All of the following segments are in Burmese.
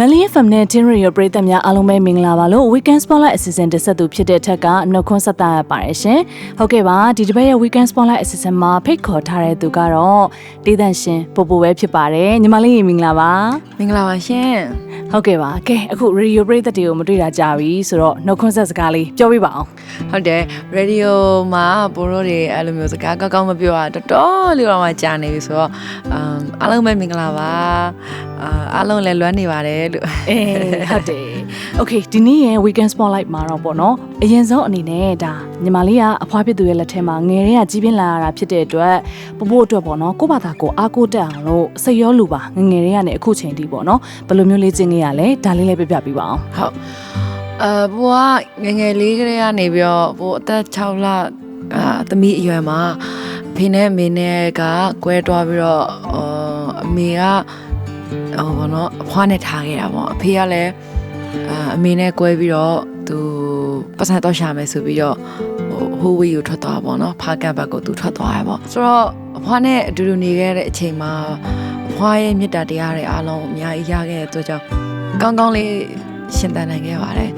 မလီ FM နဲ့ Tin Radio ပရိသတ်များအားလုံးပဲမင်္ဂလာပါလို့ Weekend Spotlight Assistant တက်ဆက်သူဖြစ်တဲ့ထက်ကနှုတ်ခွန်းဆက်တာရပါတယ်ရှင်။ဟုတ်ကဲ့ပါဒီတစ်ပတ်ရဲ့ Weekend Spotlight Assistant မှာဖိတ်ခေါ်ထားတဲ့သူကတော့တေးသန့်ရှင်ပိုပိုပဲဖြစ်ပါတယ်။ညီမလေးရေမင်္ဂလာပါမင်္ဂလာပါရှင်။ဟုတ်ကဲ့ပါ။ကဲအခု Radio ပရိသတ်တွေကိုမတွေ့တာကြာပြီဆိုတော့နှုတ်ခွန်းဆက်စကားလေးပြောပြပါအောင်ဟုတ်တယ်ရေဒီယိုမှာဘိုးတို့တွေအဲ့လိုမျိုးစကားကောက်ကောက်မပြောတာတော်တော်လေးတော့မှကြာနေပြီဆိုတော့အမ်အားလုံးပဲမင်္ဂလာပါအာအားလုံးလည်းလွမ်းနေပါတယ်လို့။အေးဟုတ်တယ်။ Okay ဒီနေ့ရဲ့ Weekend Spotlight မှာတော့ပေါ့နော်။အရင်ဆုံးအနေနဲ့ဒါညီမလေးကအဖွားဖြစ်သူရဲ့လက်ထဲမှာငယ်တဲ့ကကြီးပြင်းလာရတာဖြစ်တဲ့အတွက်ပို့ဖို့အတွက်ပေါ့နော်ကိုယ့်ဘာသာကိုအားကိုးတက်အောင်လို့စိတ်ရောလူပါငယ်ငယ်လေးကနေအခုချိန်ထိပေါ့နော်ဘယ်လိုမျိုးလေ့ကျင့်ခဲ့ရလဲဒါလေးလည်းပြပြပေးပါအောင်ဟုတ်အဘိုးကငယ်ငယ်လေးကလေးကနေပြီးတော့ဘိုးအသက်6လအာသမီးအရွယ်မှာဖေနဲ့အမေနဲ့ကကွဲသွားပြီးတော့အာအမေက ဟိုဘောနော်အဖွားနဲ့ထားခဲ့တာပေါ့အဖေကလည်းအာအမေနဲ့ကွဲပြီးတော့သူပတ်စံတော့ရှာမယ်ဆိုပြီးတော့ဟိုဟိုဝီကိုထွက်သွားပါတော့ဖားကန်ဘက်ကိုသူထွက်သွားရပေါ့ဆိုတော့အဖွားနဲ့အတူတူနေခဲ့တဲ့အချိန်မှာအဖွားရဲ့မေတ္တာတရားတွေအားလုံးအများကြီးရခဲ့တဲ့အတွက်ကြောင့်ကောင်းကောင်းလေးရှင်သန်နိုင်ခဲ့ပါတယ်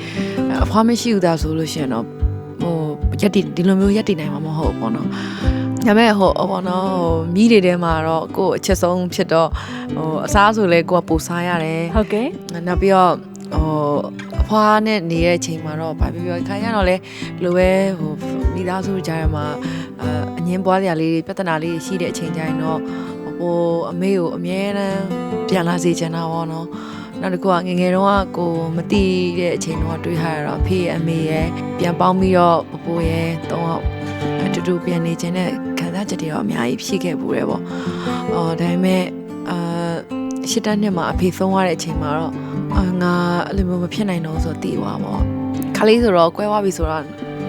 အဖွားမရှိဘူးသားဆိုလို့ရှိရင်တော့ဟိုရက်တီဒီလိုမျိုးရက်တီနိုင်မှာမဟုတ်ဘူးပေါ့နော် ဒါပေမဲ့ဟိုဟိုပေါ့နော်ဟိုမိတွေထဲမှာတော့ကိုယ့်အချက်ဆုံးဖြစ်တော့ဟိုအစားဆိုလဲကိုကပူစားရတယ်ဟုတ်ကဲ့နောက်ပြီးတော့ဟိုအဖွားနဲ့နေတဲ့အချိန်မှာတော့ဗာပြောပြောခိုင်းရတော့လေလိုပဲဟိုမိသားစုကြားထဲမှာအာအငင်းပွားစရာလေးတွေပြဿနာလေးတွေရှိတဲ့အချိန်ကျရင်တော့ဟိုအမေကိုအမြဲတမ်းပြန်လာစေချင်တာပေါ့နော်နောက်တစ်ခုကငယ်ငယ်တုန်းကကိုမတိတဲ့အချိန်တုန်းကတွေးထားရတော့အဖေရဲ့အမေရဲ့ပြန်ပေါင်းပြီးတော့ပပိုးရဲ့တော့ အတူတူပြန်နေခြင်းနဲ့ခံစားချက်တွေတော့အများကြီးဖြစ်ခဲ့ပူတယ်ပေါ့။အော်ဒါပေမဲ့အာရှစ်တန်းနှစ်မှာအဖေဆုံးသွားတဲ့အချိန်မှာတော့အာငါအဲ့လိုမျိုးမဖြစ်နိုင်တော့ဆိုတော့တည်သွားပေါ့ခလေးဆိုတော့ကွဲသွားပြီဆိုတော့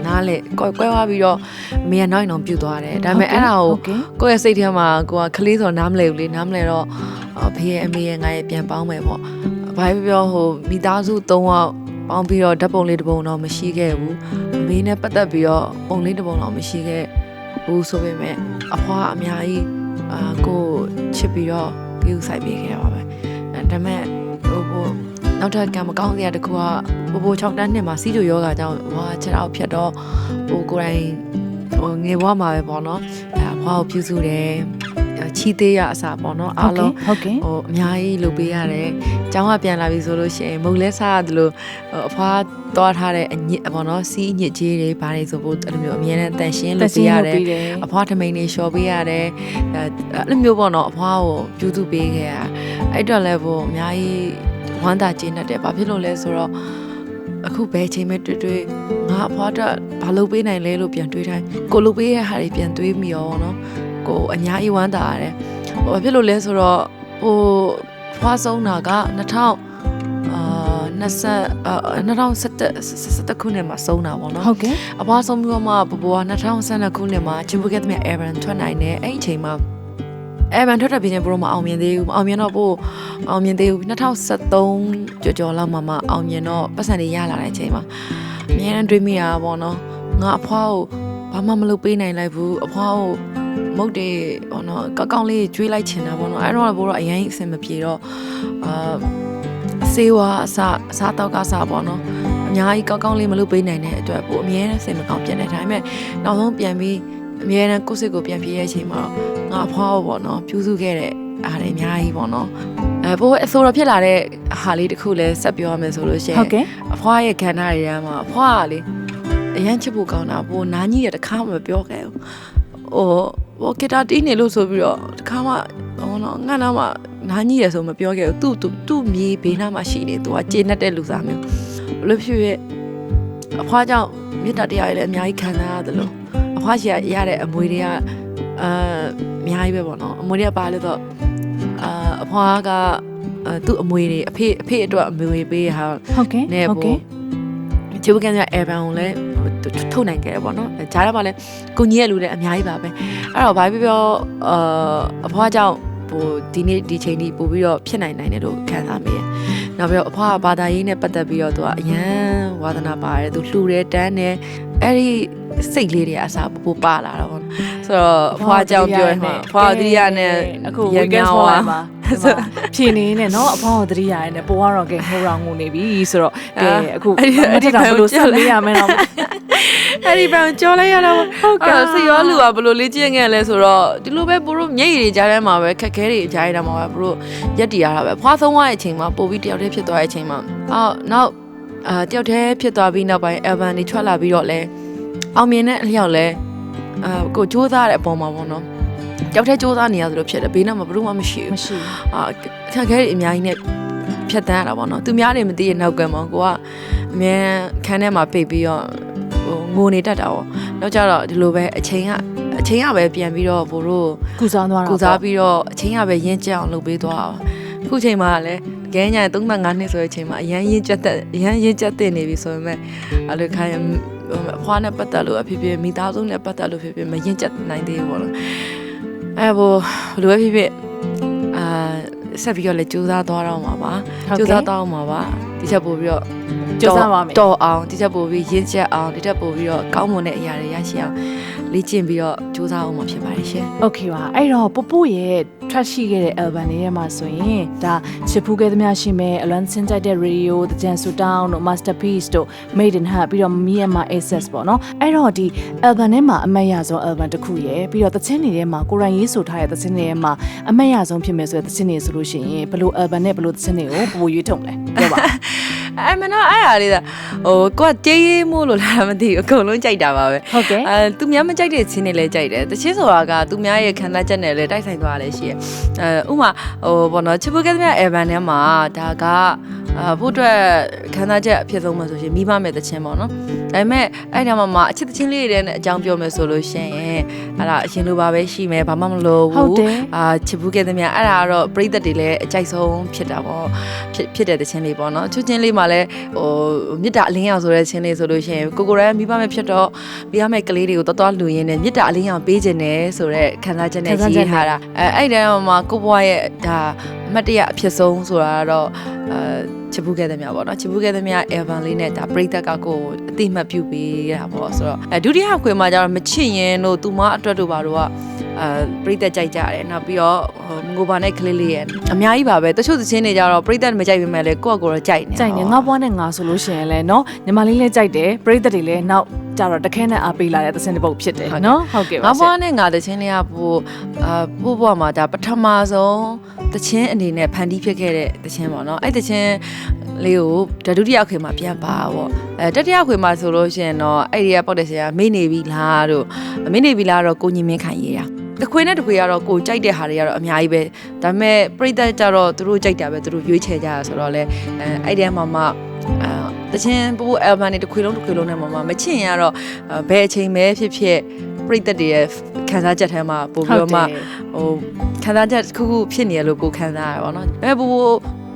နားလေကွဲကွဲသွားပြီးတော့အမေကနောက်ရင်တော့ပြုတ်သွားတယ်ဒါပေမဲ့အဲ့ဒါကိုဟုတ်ကဲ့ကိုယ့်ရဲ့စိတ်ထဲမှာကိုကခလေးဆိုတော့နားမလဲဘူးလေနားမလဲတော့အဖေရဲ့အမေရဲ့ငါရဲ့ပြန်ပေါင်းမယ်ပေါ့ဘာပဲပြောဟိုမိသားစု၃ယောက်ပေါင်းပြီးတော့ဓာတ်ပုံလေးတစ်ပုံတော့မရှိခဲ့ဘူး အမေနဲ့ပတ်သက်ပြီးတော့ပုံလေးတစ်ပုံတော့မရှိခဲ့ဘူးဆိုပေမဲ့အဖွားအများကြီးအာကိုချစ်ပြီးတော့ပြုဆိုင်ပေးခဲ့ရပါပဲအဲဒါပေမဲ့ဟိုဟိုနောက်ထပ်ကံမကောင်းစရာတစ်ခုကဘိုးဘို6တန်းနှစ်မှာစီးကြိုယောဂါကြောင့်ဟွာခြေထောက်ဖြတ်တော့ဟိုကိုယ်တိုင်ဟိုငယ်ဘွားမှာပဲပေါ့နော်အဲအဖွားကိုပြုစုတယ် ချီသေးရအစားပေါ့နော်အားလုံးဟုတ်ကဲ့ဟိုအများကြီးလုပ်ပေးရတယ်။ကျောင်းကပြန်လာပြီဆိုလို့ရှိရင်မုံလဲစားရတယ်လို့ဟိုအဖွားသွားထားတဲ့အညစ်ပေါ့နော်စီးအညစ်ကြေးတွေဘာတွေဆိုဖို့အဲ့လိုမျိုးအမြဲတမ်းတန်ရှင်းလုပ်ပေးရတယ်ပေးတယ်အဖွားထမိန်တွေလျှော်ပေးရတယ်အဲအဲ့လိုမျိုးပေါ့နော်အဖွားကိုပြုစုပေးခဲ့ရအဲ့တော့လည်းဘို့အများကြီးဝမ်းသာကျေနပ်တယ်ဘာဖြစ်လို့လဲဆိုတော့အခုဘယ်ချိန်မှတွေ့တွေ့ငါအဖွားတော့ဘာလုပ်ပေးနိုင်လဲလို့ပြန်တွေးတိုင်းကိုလုပ်ပေးရတဲ့ဟာတွေပြန်တွေးမိရောနော် ကိုအများကြီးဝမ်းသာရတယ်ဟိုဘာဖြစ်လို့လဲဆိုတော့ဟိုဖွားဆုံးတာက2000အာ20အာ2017ခုနှစ်မှာဆုံးတာပေါ့နော်ဟုတ်ကဲ့အဖွားဆုံးပြီးတော့မှဘဘွား2012ခုနှစ်မှာဂျင်ဘူကက်သမီး Aaron ထွက်နိုင်တယ်အဲ့ဒီအချိန်မှာ Aaron ထွက်တဲ့ပြင်ဘရိုမအောင်မြင်သေးဘူးမအောင်မြင်တော့ပို့အောင်မြင်သေးဘူး2013ကြော်ကြော်လောက်မှမှအောင်မြင်တော့ပတ်စံတွေရလာတဲ့အချိန်မှာအများနဲ့တွေးမိတာပေါ့နော်ငါအဖွားကိုဘာမှမလုပ်ပေးနိုင်လိုက်ဘူးအဖွားကို မုတ်တယ်ဟောနော်ကောက်ကောက်လေးကျွေးလိုက်ချင်တာပေါ့နော်အဲ့တော့ဘိုးတော့အရင်အဆင်မပြေတော့အာစေဝါအစအစားတောက်ကစားပေါ့နော်အများကြီးကောင်းကောင်းလေးမလုပ်ပေးနိုင်တဲ့အတွက်ပို့အမြဲတမ်းစိတ်မကောင်းဖြစ်နေတယ်ဒါပေမဲ့နောက်ဆုံးပြန်ပြီးအမြဲတမ်းကိုယ့်စိတ်ကိုပြန်ပြေးရဲ့အချိန်မှာတော့ငါအဖွားကိုပေါ့နော်ပြုစုခဲ့တဲ့အားတွေအများကြီးပေါ့နော်အဲပို့အဆိုတော့ဖြစ်လာတဲ့ဟာလေးတစ်ခုလည်းဆက်ပြောရမယ်ဆိုလို့ရှိရင်ဟုတ်ကဲ့အဖွားရဲ့ခန္ဓာတွေထဲမှာအဖွားကလေအရန်ချစ်ဖို့ကောင်းတာပို့နာကြီးရတခါမှမပြောခဲ့ဘူးဟို ဟိုကတာတီးနေလို့ဆိုပြီးတော့တခါမှဟိုနော်ငါနာမှနာကြီးရဆိုမပြောခဲ့ဘူးသူ့သူ့သူ့မြေဘေးနားမှာရှိနေသူကကျေနပ်တဲ့လူစားမျိုးဘယ်လို့ဖြစ်ရဲ့အဖွားကြောင့်မေတ္တာတရားတွေလည်းအများကြီးခံစားရတယ်လို့အဖွားရှိရရတဲ့အမွေတွေကအာအများကြီးပဲပေါ့နော်အမွေတွေကပါလို့တော့အာအဖွားကအာသူ့အမွေတွေအဖေအဖေအတွက်အမွေပေးဟာဟုတ်ကဲ့နဲ့ဟုတ်ပို့ကဲ့ ချူပကန်ကအဲဘန်ကိုလည်းထုတ်နိုင်ခဲ့တယ်ပေါ့နော်အဲဂျားထဲမှာလည်းကိုကြီးရဲ့လူလည်းအများကြီးပါပဲအဲ့တော့ဘာဖြစ်ပြောအာအဖွားကြောင့်ဟိုဒီနေ့ဒီချိန်ကြီးပို့ပြီးတော့ဖြစ်နိုင်နိုင်တယ်လို့ခံစားမိတယ်။နောက်ပြီးတော့အဖွားကဘာသာရေးနဲ့ပတ်သက်ပြီးတော့သူကအရန်ဝါသနာပါတယ်သူလှူတယ်တန်းတယ်အဲ့ဒီ စိတ်လေးတွေအစားပို့ပို့ပါလာတော့ဗောနော်ဆိုတော့အဖွားကြောင့်ပြောရမှာအဖွားသတိရနဲ့အခုရ weekend မြောင်း sport ပါမှာဖြင်းနေနေနော်အဖေါ်သတိရတယ်နဲ့ပိုကတော့ကဲဟိုရောင်ငုံနေပြီဆိုတော့ကဲအခုမထက်တာဘယ်လိုဆက်လေးရမလဲတော့အဲ့ဒီဘန်ကြောလိုက်ရတော့ဟုတ်ကဲ့စီရောလူကဘယ်လိုလေ့ကျင့်ခဲ့လဲဆိုတော့ဒီလိုပဲဘို့တို့မျက်ရည်တွေကြားထဲမှာပဲခက်ခဲတွေကြားရတာမှာပဲဘို့တို့ရက်တီရတာပဲဖွားဆုံးသွားတဲ့အချိန်မှာပို့ပြီးတယောက်တည်းဖြစ်သွားတဲ့အချိန်မှာအော်နောက်အာတယောက်တည်းဖြစ်သွားပြီးနောက်ပိုင်းအဗန်တွေထွက်လာပြီးတော့လဲ အောင်မြင်တဲ့အလျောက်လဲအာကိုစူးစမ်းတဲ့အပေါ်မှာပေါ့နော်တယောက်တည်းစူးစမ်းနေရသလိုဖြစ်တယ်ဘေးနားမှာဘယ်သူမှမရှိဘူးမရှိအာခက်ခဲတွေအများကြီးနဲ့ဖြတ်တန်းရတာပေါ့နော်သူများတွေမသိရနောက်ကံမှာကိုကအမြဲခန်းထဲမှာပိတ်ပြီးတော့ဟိုငိုနေတတ်တာပေါ့နောက်ကြတော့ဒီလိုပဲအချိန်ကအချိန်ကပဲပြန်ပြီးတော့ဘို့တို့ကုစားသွားတာကုစားပြီးတော့အချိန်ကပဲရင်းကျက်အောင်လုပ်ပေးသွားအောင်အခုချိန်မှာလည်းကဲညာ35နှစ်ဆိုတဲ့အချိန်မှာအရန်ရင်းကျက်တဲ့အရန်ရင်းကျက်တဲ့နေပြီဆိုပေမဲ့အဲ့လိုခိုင်း အဖွားနဲ့ပတ်သက်လို့အဖြစ်ဖြစ်မိသားစုနဲ့ပတ်သက်လို့ဖြစ်ဖြစ်မရင်ကျက်နိုင်သေးဘူးပေါ့နော်အဲဘို့ဘယ်လိုပဲဖြစ်ဖြစ်အာဆက်ပြီးတော့လည်းကြိုးစားသွားတော့မှာပါ ဟုတ် ကြိုး ကဲ့ စားတော့မှာပါဒီချက်ပို့ပြီးတော့ ကြိုးစားပါမယ် တော်အောင်ဒီချက်ပို့ပြီးရင်းချက်အောင်ဒီချက်ပို့ပြီးတော့ကောင်းမွန်တဲ့အရာတွေရရှိအောင်လေ့ကျင့်ပြီးတော့ကြိုးစားအောင်မှာဖြစ်ပါတယ်ရှင် โอเคပါအဲ့တော့ပပို့ရဲ့ ထွက်ရှိခဲ့တဲ့ album လေးထဲမှာဆိုရင်ဒါချစ်ဖူးခဲ့သမျှရှိမယ်အလွမ်းစင်ကြိုက်တဲ့ radio တကြံဆူတောင်းတို့ masterpiece တို့ made in hut ပြီးတော့ me and my access ပေါ့နော်အဲ့တော့ဒီ album ထဲမှာအမတ်ရဆုံး album တစ်ခုရယ်ပြီးတော့သချင်းတွေထဲမှာကိုရိုင်းရေးဆိုထားတဲ့သချင်းတွေထဲမှာအမတ်ရဆုံးဖြစ်မယ်ဆိုတဲ့သချင်းတွေဆိုလို့ရှိရင်ဘယ်လို album နဲ့ဘယ်လိုသချင်းတွေကိုပိုရွေးထုတ်မလဲပြောပါ အဲ့မနော်အဲ့ဟာလေးသာဟိုကိုကတေးရေးမို့လို့လားမသိဘူးအကုန်လုံးကြိုက်တာပါပဲဟုတ်ကဲ့အဲသူများမကြိုက်တဲ့ချင်းတွေလည်းကြိုက်တယ်တချင်းဆိုတာကသူများရဲ့ခံစားချက်နဲ့လည်းတိုက်ဆိုင်သွားလည်းရှိရအဲဥမာဟိုဘောနော်ချစ်ဖို့ကဲတဲ့ Evan ထဲမှာဒါကအာဖို့အတွက်ခံစားချက်အဖြစ်ဆုံးမှဆိုရှင်မိမမဲ့တချင်းပေါ့နော်ဒါပေမဲ့အဲ့ဒီမှာမှအချစ်တချင်းလေးတွေနဲ့အကြောင်းပြောမယ်ဆိုလို့ရှိရင်အဲ့ဒါအရင်လိုပါပဲရှိမယ်ဘာမှမလိုဟုတ်ဘူးတယ်အာချစ်ဘူးခဲ့တဲ့မြအဲ့ဒါကတော့ပြိသက်တွေလည်းအကြိုက်ဆုံးဖြစ်တာပေါ့ဖြစ်ဖြစ်တဲ့တခြင်းလေးပေါ့နော်ချွတ်ချင်းလေးမှာလည်းဟိုမြစ်တာအလင်းရောင်ဆိုတဲ့ခြင်းလေးဆိုလို့ရှိရင်ကိုကိုရဲမိဘမဲ့ဖြစ်တော့မိဘမဲ့ကလေးတွေကိုတော်တော်လူရင်းနဲ့မြစ်တာအလင်းရောင်ပေးခြင်းနဲ့ဆိုတဲ့ခံစားချက်နဲ့ရေးထားတာအဲအဲ့ဒီမှာကိုဘွားရဲ့ဒါအမတ်တရအဖြစ်ဆုံးဆိုတာကတော့အဲချစ်ဘူးခဲ့တဲ့မြပေါ့နော်ချစ်ဘူးခဲ့တဲ့မြ Evan လေးနဲ့ဒါပြိသက်ကကိုအတိမတ်ပြုပေးရတာပေါ့ဆိုတော့အဲဒုတိယခွေမှာကျတော့မချစ်ရင်တို့သူမအတွက်တို့ဘာတို့က အဲပရိသတ်ကြိုက်ကြတယ်နောက်ပြီးတော့ဟိုငိုပါနဲ့ကလေးလေးရဲ့အများကြီးပါပဲတချို့သချင်းတွေကြတော့ပရိသတ်မကြိုက်ပေမဲ့လည်းကိုယ့်အကိုယ်တော့ကြိုက်နေ ကြိုက်နေငါဘွားနဲ့ငါဆိုလို့ရှိရင်လည်းเนาะညီမလေးလည်းကြိုက်တယ်ပရိသတ်တွေလည်းနောက်ကြတော့တခဲနဲ့အားပေးလာတဲ့သစင်တစ်ပုတ်ဖြစ်တယ်เนาะဟုတ်ကဲ့ပါ ငါဘွားနဲ့ငါသချင်းလေးကပို့အာပို့ဘွားမှာဒါပထမဆုံးသချင်းအနေနဲ့ဖန်တီးဖြစ်ခဲ့တဲ့သချင်းပေါ့နော်အဲ့သချင်းလေးကိုဒါဒုတိယခွေမှာပြန်ပါပေါ့အဲတတိယခွေမှာဆိုလို့ရှိရင်တော့အဲ့ဒီကပေါက်တဲ့ဆရာမေ့နေပြီလားတို့မေ့နေပြီလားတော့ကိုညီမင်းခိုင်ရေးတာ တခွေနဲ့တခွေကတော့ကိုကြိုက်တဲ့ဟာတွေကတော့အများကြီးပဲဒါပေမဲ့ပြိတ္တကြတော့သူတို့ကြိုက်တာပဲသူတို့ရွေးချယ်ကြတာဆိုတော့လေအဲအဲ့ဒီမှာမှအာတချင်းပို့ပို့အယ်ဘန်တွေတစ်ခွေလုံးတစ်ခွေလုံးနဲ့မှမမချင်ရတော့ဘယ်အချိန်ပဲဖြစ်ဖြစ်ပြိတ္တတွေရဲ့ခံစားချက်ထဲမှာပို့ပြီးတော့မှဟိုခံစားချက်တစ်ခုခုဖြစ်နေရလို့ကိုခံစားရပါတော့။အဲဘူ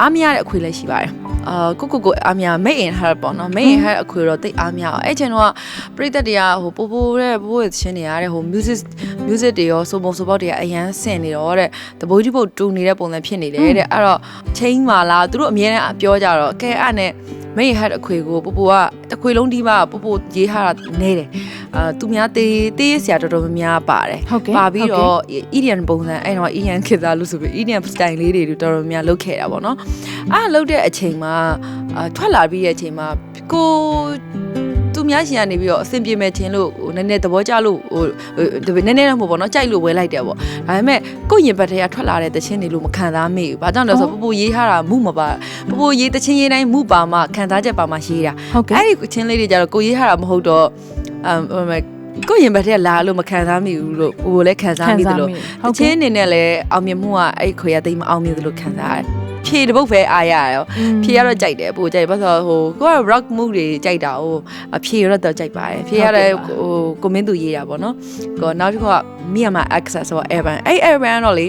အားမရတဲ့အခွေလည်းရှိပါတယ်။အာကိုကိုကိုအားမရ made in her ပေါ့နော် made in her အခွေတော့တိတ်အားမရအောင်အဲ့ချိန်တော့ပရိသတ်တွေကဟိုပိုပိုတဲ့ပိုပိုရဲ့ချင်းတွေရတဲ့ဟို music music တွေရောစိုးပုံစိုးပေါက်တွေကအရန်ဆင်နေတော့တဲ့တဘိုးကြီးပုတ်တူနေတဲ့ပုံစံဖြစ်နေတယ်တဲ့အဲ့တော့ချင်းမာလားသူတို့အမြဲတမ်းပြောကြတော့ကဲအဲ့နဲ့မိတ်ဟတ်အခွေကိုပပူကတစ်ခွေလုံးဒီမှာပပူရေးထားတာနေတယ်အာသူများတေးတေးဆရာတော်တော်များများပါတယ်ဟုတ်ကဲ့ပါပြီးတော့ Indian ပုံစံအဲ့တော့ Indian ခေတ်သားလို့ဆိုပြီး Indian style လေးတွေတော်တော်များလုပ်ခဲ့တာပေါ့နော်အဲ့လုပ်တဲ့အချိန်မှာအာထွက်လာပြီးတဲ့အချိန်မှာကိုသူ များရှင်ကနေပြီးတော့အဆင်ပြေမဲ့ခြင်းလို့ဟိုနည်းနည်းသဘောကျလို့ဟိုနည်းနည်းတော့မဟုတ်ပေါ့နော်ကြိုက်လို့ဝဲလိုက်တယ်ပေါ့ဒါပေမဲ့ကိုရင်ဘတ်ထဲကထွက်လာတဲ့တခြင်းတွေလို့မခံစားမိဘူးဘာကြောင့်လဲဆိုတော့ပပူရေးထားတာမှုမပါပပူရေးတခြင်းရေးတိုင်းမှုပါမှခံစားချက်ပါမှရေးတာဟုတ်ကဲ့အဲ့ဒီချင်းလေးတွေကြတော့ကိုရေးထားတာမဟုတ်တော့အမ်ဟိုမဲ့ကိုရင်ဘတ်ထဲလာလို့မခံစားမိဘူးလို့ဟိုလည်းခံစားမိသလိုဟုတ်တချင်းအနေနဲ့လည်းအောင်မြင်မှုကအဲ့ခွေရသိမ်းမအောင်မြင်သလိုခံစားရတယ် ဖြေတပုတ်ပဲအားရရောဖြေရတော့ကြိုက်တယ်ပိုကြိုက်ဘာလို့ဟိုကိုက rock mood တွေကြိုက်တာဟိုအဖြေရတော့ကြိုက်ပါတယ်ဖြေရတဲ့ဟိုကိုမင်းသူရေးတာပေါ့နော်ကိုနောက်တစ်ခုကမိရမှာ access ဆိုတော့ Evan အဲ့ Evan တော့လေ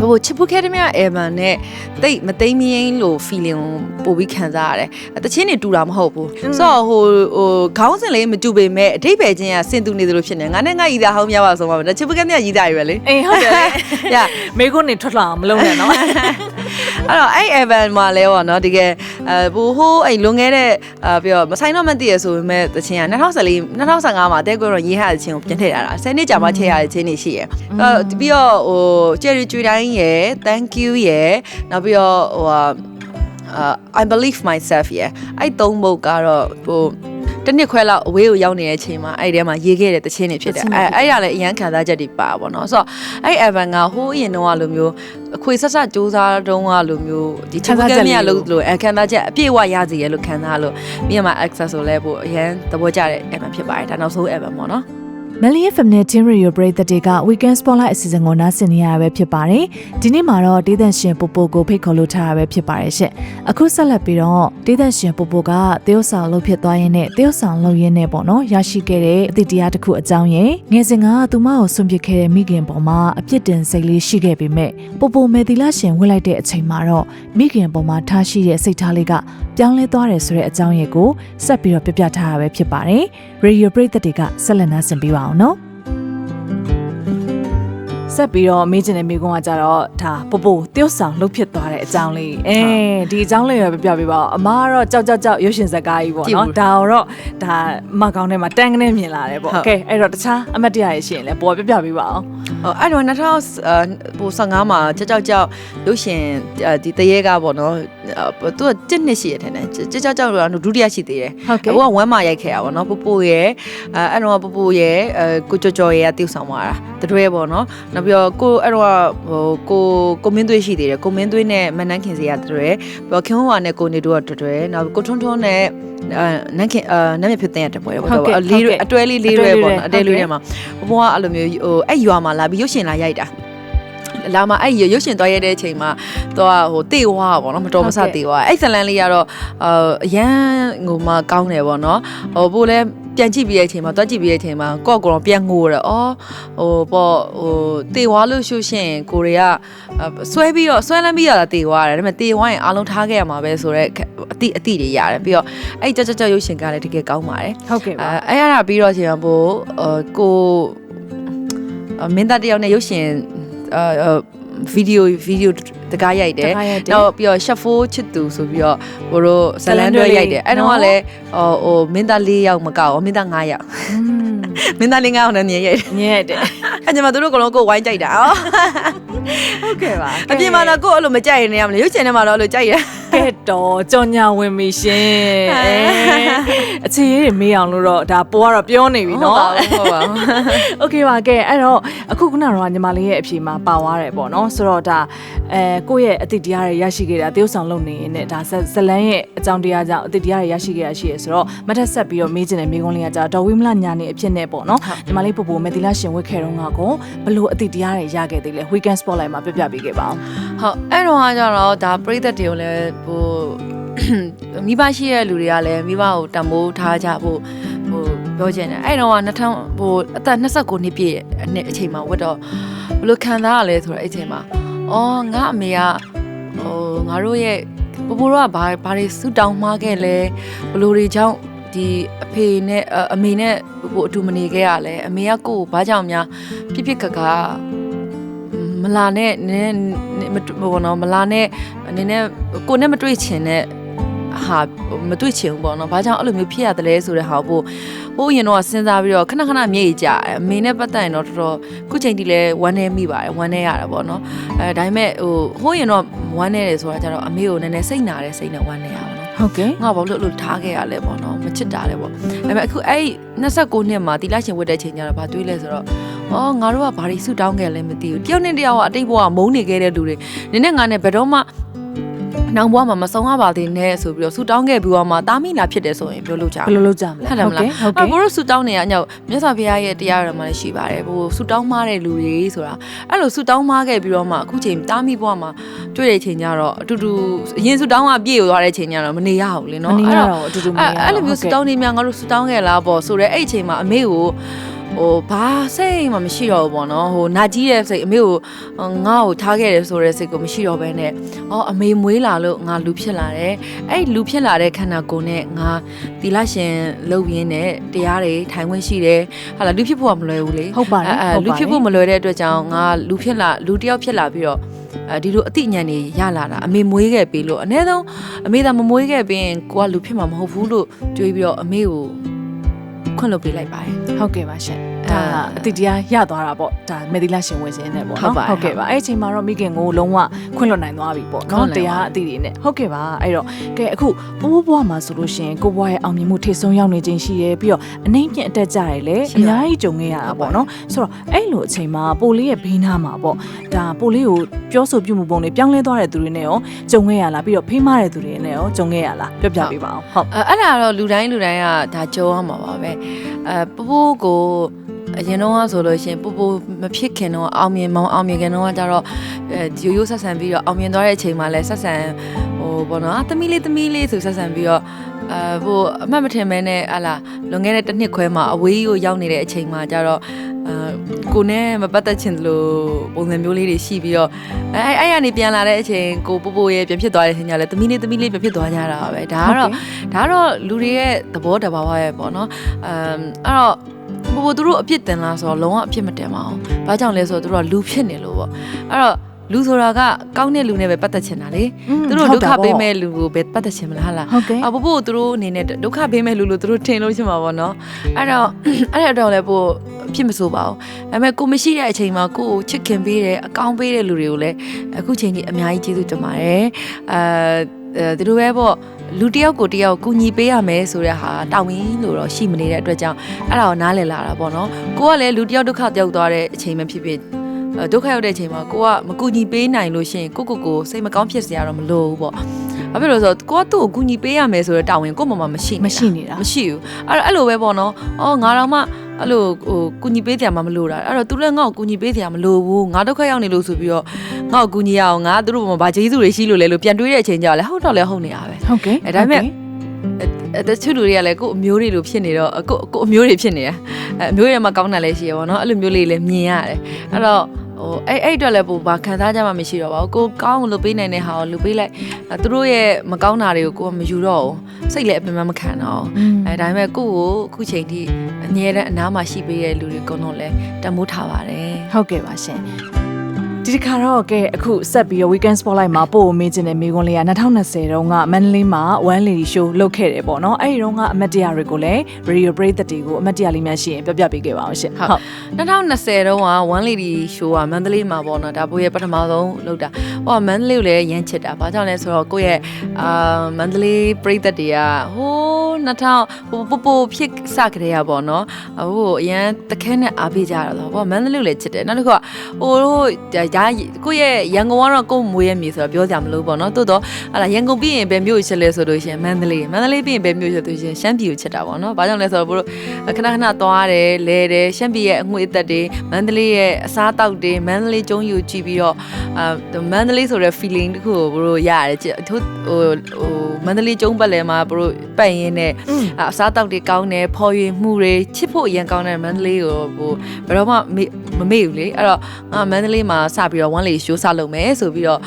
ဘိုချစ်ဖို့ခဲ့တဲ့မြအဲဗန်နဲ့တိတ်မသိမ့်မင်းလို့ feeling ကိုပို့ပြီးခံစားရတယ်။တချင်းနေတူတာမဟုတ်ဘူး။ဆိုတော့ဟိုဟိုခေါင်းစဉ်လေးမတူပေမဲ့အတိတ်ပဲချင်းကစင်တူနေသလိုဖြစ်နေ။ငါနဲ့ငါရည်သားဟောင်းများပါဆုံးပါမယ်။ဒါချစ်ဖို့ခဲ့တဲ့မြရည်သားရွယ်လေအေးဟုတ်တယ်လေ။ရမေခွန်းနေထွက်လာအောင်မလုပ်နဲ့နော် အဲ့တော့အဲ့ event မှာလဲပေါ့နော်တကယ်အဲဘူဟိုးအဲ့လွန်ခဲ့တဲ့အာပြောမဆိုင်တော့မသိရဆိုပေမဲ့တချင်းက2014 2015မှာတဲကွဲတော့ရေးရတဲ့ချင်းကိုပြင်ထည့်ရတာ10နှစ်ကြာမှထည့်ရတဲ့ချင်းတွေရှိရယ်အဲပြီးတော့ဟို cherry ကျွေတိုင်းရယ် thank you ရယ်နောက်ပြီးတော့ဟိုဟာအာ I believe myself ရယ်အဲ့သုံးပုတ်ကတော့ဟို တစ်နှစ်ခွဲလောက်အဝေးကိုရောက်နေတဲ့အချိန်မှာအဲ့ဒီထဲမှာရေးခဲ့တဲ့တခြင်းတွေဖြစ်တယ်အဲအဲ့ရလည်းအရန်ခံစားချက်တွေပါပါတော့ဆိုတော့အဲ့ Evan ကဟိုးအရင်တော့လိုမျိုးအခွေဆက်ဆက်စူးစမ်းတုံးကလိုမျိုးဒီချက်ကကမြလို့လို့အခမ်းသားချက်အပြည့်အဝရစီရလို့ခံစားလို့မြန်မာ access ဆိုလဲပို့အရန်သဘောကျတဲ့ Evan ဖြစ်ပါတယ်ဒါနောက်ဆုံး Evan ပေါ့နော် Melly FM နဲ့ Team Radio ပရိသတ်တွေက Weekend Spotlight အစီအစဉ်ကိုနားဆင်နေရတာပဲဖြစ်ပါတယ်။ဒီနေ့မှာတော့ဒေသရှင်ပိုပိုကိုဖိတ်ခေါ်လို့ထားတာပဲဖြစ်ပါတယ်ရှင့်။အခုဆက်လက်ပြီးတော့ဒေသရှင်ပိုပိုကတရုတ်ဆောင်လုပ်ဖြစ်သွားရင်းနဲ့တရုတ်ဆောင်လုပ်ရင်းနဲ့ပေါ့နော်ရရှိခဲ့တဲ့အသည့်တရားတစ်ခုအကြောင်းရယ်ငယ်စဉ်ကသူမကိုဆွန့်ပစ်ခဲ့တဲ့မိခင်ပေါ်မှာအပြစ်တင်စိတ်လေးရှိခဲ့ပေမဲ့ပိုပိုမယ်တီလာရှင်ဝင်လိုက်တဲ့အချိန်မှာတော့မိခင်ပေါ်မှာထားရှိတဲ့စိတ်ထားလေးကပြောင်းလဲသွားတယ်ဆိုတဲ့အကြောင်းရယ်ကိုဆက်ပြီးတော့ပြပြထားတာပဲဖြစ်ပါတယ်။ Radio ပရိသတ်တွေကဆက်လက်နားဆင်ပေးပါအောင်နော်ဆက်ပြီးတော့မေးချင်တဲ့မိကုန်းကကြတော့ဒါပို့ပို့တယောက်ဆောင်လှုပ်ဖြစ်သွားတဲ့အကြောင်းလေးအဲဒီအကြောင်းလေးပဲပြပြပေးပါဦးအမားကတော့ကြောက်ကြောက်ကြောက်ရုပ်ရှင်ဇာတ်ကားကြီးပေါ့နော်ဒါတော့ဒါမကောင်းထဲမှာတန်းကနေမြင်လာတယ်ပေါ့ကဲအဲ့တော့တခြားအမတ်တရားရရှိရင်လည်းပေါ်ပြပြပေးပါအောင်ဟိုအဲ့တော့2000ဟို15မှာကြောက်ကြောက်ကြောက်ရုပ်ရှင်ဒီတရေကပေါ့နော် သူကတစ်နှစ်ရှိရတဲ့နဲ့ကြောက်ကြောက်ကြောက်တော့ဒုတိယရှိသေးတယ်ဟုတ်ကဲ့ဟိုကဝမ်းမာရိုက်ခဲ့တာပေါ့နော်ပူပူရဲ့အဲအဲ့တော့ပူပူရဲ့အဲကိုကြော်ကြော်ရဲ့ကတိဆောင်သွားတာတတွဲပေါ့နော်နောက်ပြီးတော့ကိုအဲ့တော့ဟိုကိုကိုမင်းသွေးရှိသေးတယ်ကိုမင်းသွေးနဲ့မနန်းခင်စီကတတွဲပြီးတော့ခင်ဟိုဝါနဲ့ကိုနေတို့ကတတွဲနောက်ကိုထွန်းထွန်းနဲ့အဲနန်းခင်အာနန်းမြဖြစ်တဲ့တပွဲပေါ့တော့လေးအတွဲလေးလေးတွေပေါ့နော်အတဲလေးတွေမှာဘဘကအဲ့လိုမျိုးဟိုအဲ့ရွာမှာလာပြီးရုပ်ရှင်လာရိုက်တာ လာမအဲ့ရုပ်ရှင်သွားရတဲ့အချိန်မှာတော့ဟိုတေဝါပေါ့နော်မတော်မဆတေဝါအဲ့ဇလန်လေးကတော့အာအရန်ငိုမကောင်းတယ်ပေါ့နော်ဟိုဘိုးလဲပြန်ကြည့်ပြီးတဲ့အချိန်မှာတွားကြည့်ပြီးတဲ့အချိန်မှာကော့ကော်ပြန်ငိုတယ်။အော်ဟိုပေါ့ဟိုတေဝါလို့ရှုရှင်ကိုရီးယားဆွဲပြီးတော့ဆွဲလန်းပြီးရတာတေဝါတယ်။ဒါပေမဲ့တေဝါရင်အားလုံးထားခဲ့ရမှာပဲဆိုတော့အတိအတိတွေရတယ်။ပြီးတော့အဲ့ကြကြကြရုပ်ရှင်ကလည်းတကယ်ကောင်းပါတယ်။ဟုတ်ကဲ့ပါအဲအဲ့ရတာပြီးတော့ချိန်မှာပို့ကိုမင်းသားတယောက်နဲ့ရုပ်ရှင်အဲ ဗီဒီယိုဗီဒီယိုတကားရိုက်တယ်တကားရိုက်တယ်နောက်ပြီးတော့ chef 4ချစ်သူဆိုပြီးတော့ဘို့တို့ဇလန်တွေရိုက်တယ်အဲ့တော့ကလည်းဟိုဟိုမင်းသား၄ယောက်မကောက်ဘူးမင်းသား၅ယောက်မင်းသား၄ယောက်နဲ့မြင်ရိုက်တယ်ညက်တယ်အဲ့ကျမတို့ကလုံးကိုဝိုင်းကြိုက်တာအော်ဟုတ်ကဲ့ပါအပြင်မှာတော့ကိုယ်အဲ့လိုမကြိုက်ရင်နေရမလဲရုပ်ရှင်ထဲမှာတော့အဲ့လိုကြိုက်ရ ကဲတော့ကြောင်ညာဝင်ပြီရှင်အဲအခြေရေးတွေမေးအောင်လို့တော့ဒါပိုကတော့ပြောနေပြီ ဟုတ် နော် ပါဘူးဟုတ်ပါဘူး โอเคပါကဲအဲ့တော့အခုခုနကတော့ညီမလေးရဲ့အဖြေမှာပါသွားတယ်ပေါ့နော်ဆိုတော့ဒါအဲကိုယ့်ရဲ့အတိတ်တရားတွေရရှိခဲ့တာတရုပ်ဆောင်လုပ်နေရင်လည်းဒါဇဇလန်းရဲ့အကြောင်းတရားကြောင့်အတိတ်တရားတွေရရှိခဲ့ရရှိရဆိုတော့မထက်ဆက်ပြီးတော့မေးချင်တဲ့မိကုန်းလေးကကြာတော့ဝိမလညာနေအဖြစ်နဲ့ပေါ့နော်ညီမလေးပူပူမေတီလာရှင်ဝတ်ခဲ့တော့ငါကောဘလို့အတိတ်တရားတွေရခဲ့သေးလဲ weekend spotlight မှာပြပြပေးခဲ့ပါအောင် ဟုတ်အဲ့တော့ကကြတော့ဒါပရိသတ်တွေကိုလည်း ဟိုမိဘရှိတဲ့လူတွေကလည်းမိဘကိုတံမိုးထားကြဖို့ဟိုပြောချင်တယ်အဲ့တော့က2000ဟိုအသက်29နှစ်ပြည့်တဲ့အချိန်မှာဝတ်တော့ဘယ်လိုခံစားရလဲဆိုတော့အဲ့အချိန်မှာအော်ငါအမေကဟိုငါတို့ရဲ့ပပတို့ကဘာဘာတွေဆူတောင်းမှားခဲ့လဲဘယ်လိုတွေကြောင့်ဒီအဖေနဲ့အမေနဲ့ဟိုအတူမနေခဲ့ရလဲအမေကကိုကိုဘာကြောင့်များပြစ်ပြစ်ခါခါ မလာနဲ့နည်းနည်းမတွေ့ဘောနော်မလာနဲ့နည်းနည်းကိုနဲ့မတွေ့ချင်တဲ့ဟာမတွေ့ချင်ဘူးပေါ့နော်။ဘာကြောင့်အဲ့လိုမျိုးဖြစ်ရတယ်လဲဆိုတဲ့ဟာကိုဟိုရင်တော့စဉ်းစားပြီးတော့ခဏခဏမျက်ရည်ကျတယ်။အမေနဲ့ပတ်သက်ရင်တော့တော်တော်ခုချိန်ထိလဲဝမ်းနေမိပါတယ်ဝမ်းနေရတာပေါ့နော်။အဲဒါပေမဲ့ဟိုဟိုရင်တော့ဝမ်းနေတယ်ဆိုတာကျတော့အမေကိုနည်းနည်းစိတ်နာတဲ့စိတ်နဲ့ဝမ်းနေရပါတော့ ဟုတ်ကဲ့ငါဘာလို့လို့ထားခဲ့ရလဲပေါ့နော်မချစ်တာလဲပေါ့ဒါပေမဲ့အခုအဲ့29နှစ်မှာတီလာရှင်ဝတ်တဲ့ချိန်ကျတော့ဘာတွေးလဲဆိုတော့အော်ငါတို့ကဘာတွေဆူတောင်းခဲ့လဲမသိဘူးတယောက်နဲ့တယောက်ကအတိတ်ဘဝမုန်းနေခဲ့တဲ့လူတွေနင်းနဲ့ငါနဲ့ဘယ်တော့မှ နောက်ဘဝမှာမဆုံးရပါသေးနဲ့ဆိုပြီးတော့ဆူတောင်းခဲ့ပြီးတော့မှတာမိလာဖြစ်တယ်ဆိုရင်ပြောလို့ကြဘယ်လိုလုပ်ကြမလဲဟုတ်တယ်မလားဟုတ်အဲ့ကဲ့ဘိုးတို့ဆူတောင်းနေရအညောက်မြတ်စွာဘုရားရဲ့တရားတော်မှာလည်းရှိပါတယ်ဘိုးဆူတောင်းမားတဲ့လူတွေဆိုတာအဲ့လိုဆူတောင်းမားခဲ့ပြီးတော့မှအခုချိန်တာမိဘဝမှာတွေ့တဲ့ချိန်ကျတော့အတူတူအရင်ဆူတောင်းကပြည့်သွားတဲ့ချိန်ကျတော့မနေရဘူးလေမနော်နေရအဲ့တော့တော့အတူတူမအဲ့နေရအဲ့လိုမျိုးစတောင်းနေများငါတို့စတောင်းခဲ့လားပေါ့ဆိုတော့အဲ့အချိန်မှာအမေကို ဟဟိုဘာစိတ်မှမရှိတော့ဘူးပေါ့နော်ဟိုနာကြီးတဲ့စိတ်အမေကိုဟိုငါ့ကိုထားခဲ့တယ်ဆိုတဲ့စိတ်ကိုမရှိတော့ဘဲနဲ့အော်အမေမွေးလာလို့ငါလူဖြစ်လာတယ်အဲ့ဒီလူဖြစ်လာတဲ့ခန္ဓာကိုယ်နဲ့ငါတီလာရှင်လှုပ်ရင်းနဲ့တရားတွေထိုင်ခွင့်ရှိတယ်ဟာလာလူဖြစ်ဖို့ကမလွယ်ဘူးလေဟုတ်ပါတယ်အဲအဲဟုတ်လူပါတယ်ဖြစ်ဖို့မလွယ်တဲ့အတွက်ကြောင့်ငါလူဖြစ်လာလူတစ်ယောက်ဖြစ်လာပြီးတော့အဲဒီလိုအသိဉာဏ်တွေရလာတာအမေမွေးခဲ့ပြီလို့အ ਨੇ ဆုံးအမေသာမမွေးခဲ့ပြီးရင်ကိုကလူဖြစ်မှာမဟုတ်ဘူးလို့တွေးပြီးတော့အမေကို ခွင့်လွှတ်ပေးလိုက်ပါတယ်ဟုတ်ကဲ့ပါရှင် ဒါကအတိတရားရသွားတာပေါ့ဒါမေဒီလာရှင်ဝင်ခြင်းနဲ့ပေါ့ဟုတ်နော်ပါတယ်ဟုတ်ကဲ့ပါအဲ့ဒီအချိန်မှာတော့မိခင်ကိုလုံးဝခွင့်လွှတ်နိုင်သွားပြီပေါ့ခွင့်လွှနော်တ်တနိုင်ရာသွားအတိတွေနဲ့ဟုတ်ကဲ့ပါအဲ့တော့ကဲအခုပိုးပိုးဘွားမှာဆိုလို့ရှင်ကိုဘွားရဲ့အောင်မြင်မှုထိဆုံးရောက်နေခြင်းရှိရဲပြီးတော့အနှိမ့်ပြင့်အတက်ကြရလေအများကြီးကြုံခဲ့ရတာပေါ့နော်ဆိုတော့အဲ့လိုအချိန်မှာပိုလေးရဲ့ဘေးနားမှာပေါ့ဒါပိုလေးကိုပြောဆိုပြုမှုပုံတွေပြောင်းလဲသွားတဲ့သူတွေနဲ့ရောကြုံခဲ့ရလားပြီးတော့ဖိမတဲ့သူတွေနဲ့ရောကြုံခဲ့ရလားပြောပြပေးပါအောင်ဟုတ်အဲအဲ့ဒါတော့လူတိုင်းလူတိုင်းကဒါကြုံရမှာပါပဲအဲပပိုးကို အရင်တော့ကဆိုလို့ရှိရင်ပူပူမဖြစ်ခင်တော့အောင်မြင်မောင်အောင်မြင်ခင်တော့ကကြတော့အဲရိုးရိုးဆက်ဆံပြီးတော့အောင်မြင်သွားတဲ့အချိန်မှာလဲဆက်ဆံဟိုဘောနော်သမီးလေးသမီးလေးဆိုဆက်ဆံပြီးတော့အဲဟိုအမှတ်မထင်မဲနဲ့ဟာလာလွန်ခဲ့တဲ့တစ်နှစ်ခွဲမှာအဝေးကြီးကိုရောက်နေတဲ့အချိန်မှာကြတော့အဲကိုနဲ့မပတ်သက်ချင်သလိုပုံစံမျိုးလေးတွေရှိပြီးတော့အဲအဲ့အဲ့ကနေပြန်လာတဲ့အချိန်ကိုပို့ပို့ရဲ့ပြန်ဖြစ်သွားတဲ့အချိန်ကျလဲသမီးလေးသမီးလေးပြန်ဖြစ်သွားကြတာပါပဲဒါကတော့ဒါကတော့လူတွေရဲ့သဘောတဘာဝရဲ့ပေါ့နော်အမ်အဲ့တော့ ဘို့ဘို့သူတို့အပြစ်တင်လားဆိုတော့လုံးဝအပြစ်မတင်ပါဘူး။ဘာကြောင့်လဲဆိုတော့သူတို့ကလူဖြစ်နေလို့ပေါ့။အဲ့တော့လူဆိုတာကကောင်းတဲ့လူနဲ့ပဲပတ်သက်ချင်တာလေ။သူတို့ဒုက္ခပေးမဲ့လူကိုပဲပတ်သက်ချင်မလားဟာလားဟုတ်ကဲ့အဘို့ဘို့သူတို့အနေနဲ့ဒုက္ခပေးမဲ့လူလို့သူတို့ထင်လို့ရှိမှာပေါ့နော်အဲ့တော့အဲ့တော့လည်းပို့ဖြစ်မဆိုပါဘူးဒါပေမဲ့ကိုမရှိတဲ့အချိန်မှာကိုကိုချစ်ခင်ပေးတယ်အကောင်းပေးတဲ့လူတွေကိုလည်းအခုချိန်ကြီးအများကြီးကျေးဇူးတင်ပါတယ်အဲသူတို့ပဲပေါ့ လူတယောက်ကိုတယောက်ကူညီပေးရမယ်ဆိုတဲ့ဟာတောင်းရင်လို့တော့ရှိမနေတဲ့အတွက်ကြောင့်အဲ့ဒါကိုနားလည်လာတာပေါ့နော်ကိုကလည်းလူတယောက်ဒုက္ခတယောက်သွားတဲ့အချိန်မှဖြစ်ဖြစ်ဒုက္ခရောက်တဲ့အချိန်မှာကိုကမကူညီပေးနိုင်လို့ရှိရင်ကိုကိုကိုစိတ်မကောင်းဖြစ်စရာတော့မလိုဘူးပေါ့ဘာဖြစ်လို့လဲဆိုတော့ကိုကသူ့ကိုကူညီပေးရမယ်ဆိုတဲ့တာဝန်ကို့မမမရှိနေတာမရှိနေတာမရှိဘူးအဲ့တော့အဲ့လိုပဲပေါ့နော်အော်ငါတော့မှ အဲ့လိုဟိုကူညီပေးတယ်မှမလို့တာအဲ့တော့သူလည်းငါ့ကိုကူညီပေးတယ်မလို့ဘူးငါဒုက္ခရောက်နေလို့ဆိုပြီးတော့ငါ့ကိုကူညီရအောင်ငါသူတို့ဘာကျေးဇူးတွေရှိလို့လဲလို့ပြန်တွေးတဲ့အချိန်ကျတော့လဲဟုတ်တော့လဲဟုတ်နေရပဲဟုတ်ကဲ့အဲဒါပေမဲ့အဲတချို့လူတွေကလည်းကို့အမျိုးတွေလိုဖြစ်နေတော့ကို့ကို့အမျိုးတွေဖြစ်နေတာအဲအမျိုးတွေမှာကောင်းတာလည်းရှိရပါတော့အဲ့လိုမျိုးလေးလည်းမြင်ရတယ်အဲ့တော့ ဟိုအဲ့အဲ့အတွက်လည်းပို့ဘာခံစားကြမှမရှိတော့ပါဘူးကိုကောင်းလို့ပေးနိုင်တဲ့ဟာကိုလူပေးလိုက်အဲသူတို့ရဲ့မကောင်းတာတွေကိုကိုကမယူတော့ဘူးစိတ်လည်းအပင်မမခံတော့ဘူးအဲဒါပေမဲ့ကိုကိုအခုချိန်ထိအငြင်းတဲ့အနားမှာရှိပေးတဲ့လူတွေကတော့လည်းတမိုးထားပါတယ်ဟုတ်ကဲ့ပါရှင် ဒီတစ်ခါတော့ကဲအခုဆက်ပြီးတော့ weekend spotlight မှာပို့မေးခြင်းတဲ့မိကွန်းလေးက2020တုန်းကမန္တလေးမှာ one lady show လုပ်ခဲ့တယ်ပေါ့နော်အဲ့ဒီတုန်းကအမတ်တရတွေကိုလည်း radio break တွေကိုအမတ်တရလေးများရှိရင်ပြပြပေးခဲ့ပါအောင်ရှင်ဟုတ်2020တုန်းက one lady show ကမန္တလေးမှာပေါ့နော်ဒါပိုရဲ့ပထမဆုံးလုပ်တာဟိုကမန္တလေးကိုလည်းရမ်းချစ်တာဘာကြောင့်လဲဆိုတော့ကိုယ့်ရဲ့အာမန္တလေးပြည်သက်တွေကဟိုး2000ဟိုပိုပိုဖြစ်စကြတဲ့ရပေါ့နော်ဟိုအရန်တခဲနဲ့အားပေးကြတာတော့ဟိုကမန္တလေးကိုလည်းချစ်တယ်နောက်တစ်ခုကဟိုတို့ရာကိုယ့်ရဲ့ရန်ကုန်ကတော့ကိုယ့်မွေးရမြေဆိုတော့ပြောကြမလို့ပေါ့နော်တိုးတော့ဟာလာရန်ကုန်ပြီးရင်ဘယ်မြို့ချစ်လဲဆိုလို့ရှိရင်မန္တလေးမန္တလေးပြီးရင်ဘယ်မြို့ချစ်လို့ရှိရင်ရှမ်းပြည်ကိုချစ်တာပေါ့နော်ဘာကြောင့်လဲဆိုတော့ဘို့တို့ခဏခဏသွားတယ်လဲတယ်ရှမ်းပြည်ရဲ့အငွေအသက်တွေမန္တလေးရဲ့အစားအသောက်တွေမန္တလေးကျုံယူကြည့်ပြီးတော့အာမန္တလေးဆိုတဲ့ feeling တခုကိုဘို့တို့ရတယ်ချစ်ဟိုဟိုဟိုမန္တလေးကျုံပတ်လဲမှာဘို့တို့ပတ်ရင်းနဲ့အစားအသောက်တွေကောင်းတယ်ဖော်ရွေမှုတွေချစ်ဖို့အရင်ကောင်းတဲ့မန္တလေးကိုဟိုဘယ်တော့မှမေ့မမေ့ဘူးလေအဲ့တော့ငါမန္တလေးမှာစပြီးတော့ one lady show စလုပ်မယ်ဆိုပြီးတော့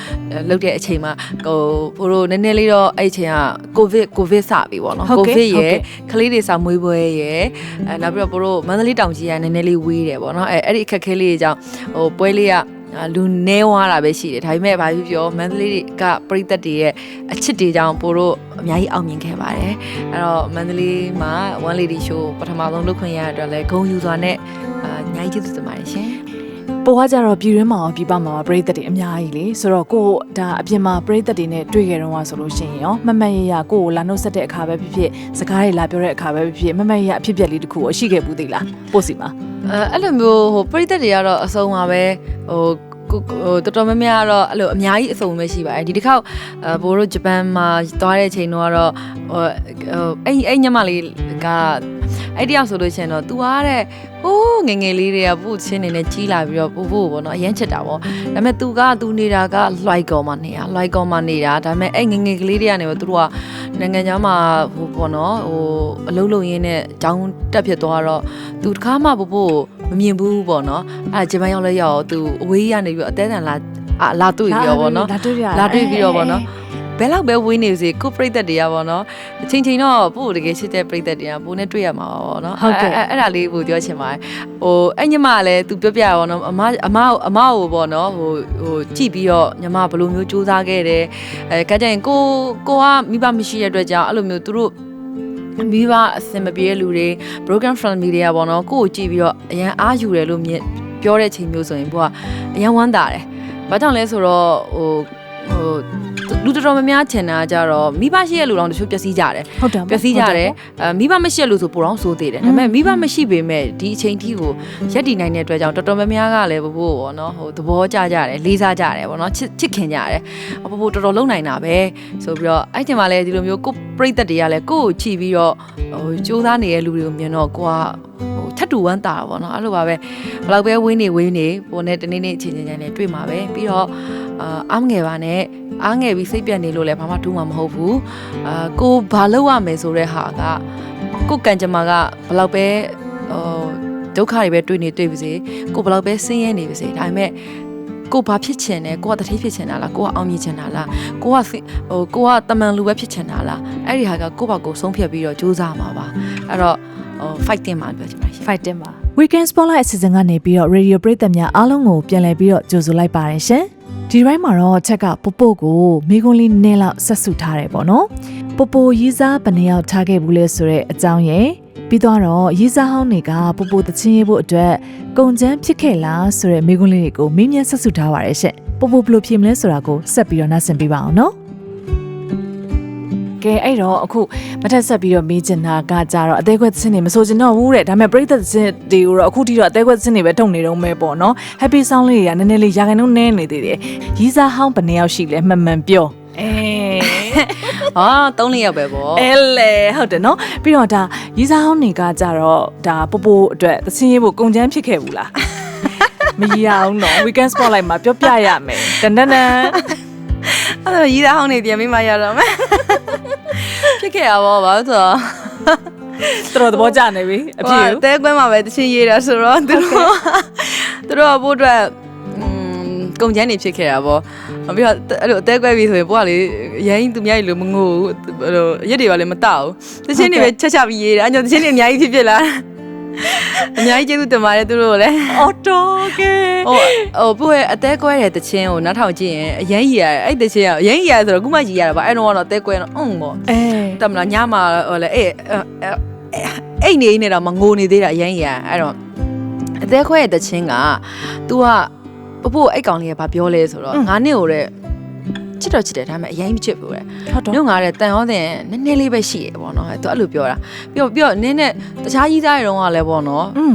လုပ်တဲ့အချိန်မှာဟိုဘို့တို့နည်းနည်းလေးတော့အဲ့အချိန်ကကိုဗစ်ကိုဗစ်စပြီပေါ့နော်ဟုတ်ကိုကဲ့ဗစ်ဟုတ်ရဲ့ကဲ့ကလေးတွေစာမွေးပွဲရဲ့အဲနောက်ပြီးတော့ဘို့တို့မန္တလေးတောင်ကြီးကနည်းနည်းလေးဝေးတယ်ပေါ့နော်အဲအဲ့ဒီအခက်အခဲလေးတွေကြောင့်ဟိုပွဲလေးကအာလူနေဝါတာပဲရှိတယ်ဒါပေမဲ့ဘာဖြစ်ပြောမန္တလေးကပရိသတ်တွေရဲ့အချစ်တွေကြောင့်ပို့တို့အများကြီးအောင်မြင်ခဲ့ပါတယ်အဲ့တော့မန္တလေးမှာ one lady show ပထမဆုံးလုပ်ခွင့်ရတဲ့အတွက်လည်းဂုဏ်ယူစွာနဲ့အာအများကြီးကျေးဇူးတင်ပါတယ်ရှင် ပိုကကြတော့ပြည်တွင်းမှာရောပြည်ပမှာရောပရိသတ်တွေအများကြီးလေဆိုတော့ကို့ဒါအပြင်မှာပရိသတ်တွေနဲ့တွေ့ကြတော့ဆိုလို့ရှိရင်ရောမမတ်ရရကို့ကိုလာနှုတ်ဆက်တဲ့အခါပဲဖြစ်ဖြစ်စကားတွေလာပြောတဲ့အခါပဲဖြစ်ဖြစ်မမတ်ရရအဖြစ်ပြက်လေးတစ်ခုရောရှိခဲ့ဘူးသေးလားပို့စီမှာအဲအဲ့လိုမျိုးဟိုပရိသတ်တွေကတော့အစုံပါပဲဟို ကိုဟိုတော်တော်များများကတော့အဲ့လိုအများကြီးအစုံပဲရှိပါတယ်ဒီတစ်ခေါက်အဲဘိုးတို့ဂျပန်မှာသွားတဲ့အချိန်တော့ကတော့ဟိုဟိုအဲ့အဲ့ညမလေးက အဲ့တယောက်ဆိုလို့ရှိရင်တော့ तू အားတဲ့ဟိုးငယ်ငယ်လေးတွေကပို့ချင်းနေနဲ့ကြီးလာပြီးတော့ပို့ဖို့ပေါ့နော်အရန်ချစ်တာပေါ့ဒါပေမဲ့ तू က तू နေတာကလွိုက်ကော်မှာနေတာလွိုက်ကော်မှာနေတာဒါပေမဲ့အဲ့ငယ်ငယ်ကလေးတွေကနေတော့သူတို့ကနိုင်ငံခြားမှာဟိုပေါ့နော်ဟိုအလုံးလုံးရင်းနဲ့ကြောင်းတက်ဖြစ်သွားတော့ तू တခါမှပို့ဖို့ မမြင်ဘူးပေါ့နော်အဲ့ဂျပန်ရောက်လဲရောက် तू အဝေးကြီးကနေပြီးတော့အသေးအံလာအာလာတွေ့ပြီးတော့ပေါ့နော်လာတွေ့ရလာတွေ့ပြီးတော့ဗောနော်ဘယ်လောက်ပဲဝင်းနေစေကိုပြိသက်တရားဗောနော်အချိန်ချင်းတော့ပို့တကယ်ရှိတဲ့ပြိသက်တရားပို့နဲ့တွေ့ရမှာပါဗောနော်အဲ့အဲ့ဒါလေးကိုပြောချင်ပါတယ်ဟိုအဲ့ညီမကလည်း तू ပြောပြရဗောနော်အမအမအမကိုဗောနော်ဟိုဟိုကြည့်ပြီးတော့ညီမဘယ်လိုမျိုးစူးစမ်းခဲ့တယ်အဲကကြရင်ကိုကိုကမိဘမရှိတဲ့အတွက်ကြောင့်အဲ့လိုမျိုးသူတို့ မိဘအစင်မပြေတဲ့လူတွေ broken family တွေကပေါ့နော်ကိုကိုကြည့်ပြီးတော့အရန်အားယူတယ်လို့မြင်ပြောတဲ့ချိန်မျိုးဆိုရင်ကိုကအရန်ဝမ်းသာတယ်။ဘာကြောင့်လဲဆိုတော့ဟို ဟိုလူတော်တော်များများချင်တာကြတော့မိဘရှိတဲ့လူတော့တချို့ပျက်စီးကြတယ်ဟုတ်တယ်ပျက်စီးကြတယ်အဲမိဘမရှိတဲ့လူဆိုပိုတော့ဆိုသေးတယ်ဒါပေမဲ့မိဘမရှိပေမဲ့ဒီအချိန်ထိကိုရက်တည်နိုင်တဲ့အတွက်ကြောင့်တော်တော်များများကလည်းဘဖို့ပေါ့နော်ဟိုသဘောကျကြတယ်လေးစားကြတယ်ပေါ့နော်ချစ်ချစ်ခင်ကြတယ်ဘဖို့တော်တော်လုံနိုင်တာပဲဆိုပြီးတော့အဲ့ဒီမှာလည်းဒီလိုမျိုးကိုပြိသက်တွေကလည်းကိုယ့်ကိုချီပြီးတော့ဟိုစူးစမ်းနေတဲ့လူတွေကိုမြင်တော့ကိုကဟို ထပ်တူဝမ်းတာတာပေါ့နော်အဲ့လိုပါပဲဘယ်လောက်ပဲဝင်းနေဝင်းနေပုံနဲ့တနေ့နေ့အချိန်ချင်းချင်းနဲ့တွေ့မှာပဲပြီးတော့အာအားမငယ်ပါနဲ့အားငယ်ပြီးစိတ်ပြတ်နေလို့လည်းဘာမှထူးမှာမဟုတ်ဘူးအာကိုဘာလုပ်ရမယ်ဆိုတဲ့ဟာကကိုကံကြမ္မာကဘယ်လောက်ပဲဟိုဒုက္ခတွေပဲတွေ့နေတွေ့ပါစေကိုဘယ်လောက်ပဲဆင်းရဲနေပါစေဒါပေမဲ့ကိုဘာဖြစ်ချင်လဲကိုကတတိဖြစ်ချင်တာလားကိုကအောင်မြင်ချင်တာလားကိုကဟိုကိုကတမန်လူပဲဖြစ်ချင်တာလားအဲ့ဒီဟာကကိုယ့်ဘာကိုဆုံးဖြတ်ပြီးတော့ကြိုးစားမှာပါအဲ့တော့ဟို fighting မှာပြောချင်ပါတယ်ရှင် fighting ပါ Weekend Spotlight အစီအစဉ်ကနေပြီးတော့ Radio ပရိသတ်များအားလုံးကိုပြန်လည်ပြီးတော့ကြိုဆိုလိုက်ပါတယ်ရှင်။ဒီတိုင်းမှာတော့ချက်ကပို့ပို့ကိုမိကွန်းလေးနည်းလောက်ဆက်စုထားတယ်ပေါ့နော်။ပို့ပို့ရီးစားဘယ်နှယောက်ထားခဲ့ဘူးလဲဆိုတဲ့အကြောင်းရယ်ပြီးတော့ရီးစားဟောင်းတွေကပို့ပို့တချင်းရေးဖို့အတွက်ကုံချမ်းဖြစ်ခဲ့လားဆိုတဲ့မိကွန်းလေးတွေကိုမင်းမြန်ဆက်စုထားပါတယ်ရှင်။ပို့ပို့ဘယ်လိုဖြစ်မလဲဆိုတာကိုဆက်ပြီးတော့နားဆင်ပေးပါအောင်နော်။ ကဲအဲ့တော့အခုမထက်ဆက်ပြီးတော့မေးချင်တာကကြတော့အသေးခွက်သင်းနေမဆိုချင်တော့ဘူးတဲ့ဒါပေမဲ့ပရိသတ်သင်းတွေကိုတော့အခုထိတော့အသေးခွက်သင်းနေပဲထုတ်နေတော့မဲပေါ့နော် happy sound လေးတွေကနည်းနည်းလေးရာခိုင်နှုန်းနည်းနေသေးတယ်ရီးစားဟောင်းဘယ်နှစ်ယောက်ရှိလဲမှန်မှန်ပြောအဲဟာသုံးလေးယောက်ပဲပေါ့အဲလေဟုတ်တယ်နော်ပြီးတော့ဒါရီးစားဟောင်းတွေကကြတော့ဒါပို့ပို့အတွက်သင်းရေးဖို့ကုန်ချမ်းဖြစ်ခဲ့ဘူးလားမရအောင်နော် weekend spotlight မှာပြောပြရမယ်တန်တန်တန်အဲ့တော့ရီးသားဟောင်းနေပြန်ပြီးမှရတော့မယ် ဖြစ်ခဲ့ရပါဘာလို့ဆိုတော့တော်တော်သဘောကျနေပြီအဖြစ်ဟိုတဲကွဲမှာပဲတချင်းရေးတာဆိုတော့သူတို့သူတို့ကပို့အတွက်อืมကုန်ချမ်းနေဖြစ်ခဲ့တာပေါ့ပြီးတော့အဲ့လိုအသေးကွဲပြီဆိုရင်ပို့ကလေရိုင်းသူများကြီးလို့မငိုဘူးအဲ့လိုရက်တွေကလည်းမတောက်ဘူးတချင်းတွေပဲချက်ချက်ပြီးရေးတာအဲ့ကြောင့်တချင်းတွေအများကြီးဖြစ်ဖြစ်လာ အများကြီးကျေးဇူးတင်ပါတယ်သူတို့ကိုလည်းအော်တော်ကဲဟိုဟိုပို့ရဲ့အသေးကွဲတဲ့တချင်းကိုနောက်ထောင်ကြည့်ရင်အရင်ကြီးရတယ်အဲ့တချင်းကအရင်ကြီးရဆိုတော့ခုမှကြီးရတာပါအဲ့တော့ကတော့အသေးကွဲတော့အုံပေါ့အဲတမလားညမှာဟိုလေအေးအဲ့နေနေတော့မငိုနေသေးတာအရင်ကြီးရအဲ့တော့အသေးခွဲရဲ့တချင်းက तू ကပပို့အဲ့ကောင်လေးကဘာပြောလဲဆိုတော့ငါနဲ့ဟိုတဲ့ ချစ်တော့ချစ်တယ်ဒါပေမဲ့အရင်မချစ်ဘူးတဲ့ဟုတ်တော့ညငါတဲ့တန်ရောတဲ့နည်းနည်းလေးပဲရှိရပေါ့နော်သူအဲ့လိုပြောတာပြီးတော့ပြီးတော့နင်းနဲ့တခြားကြီးသားတွေတော့ကလည်းပေါ့နော်อืม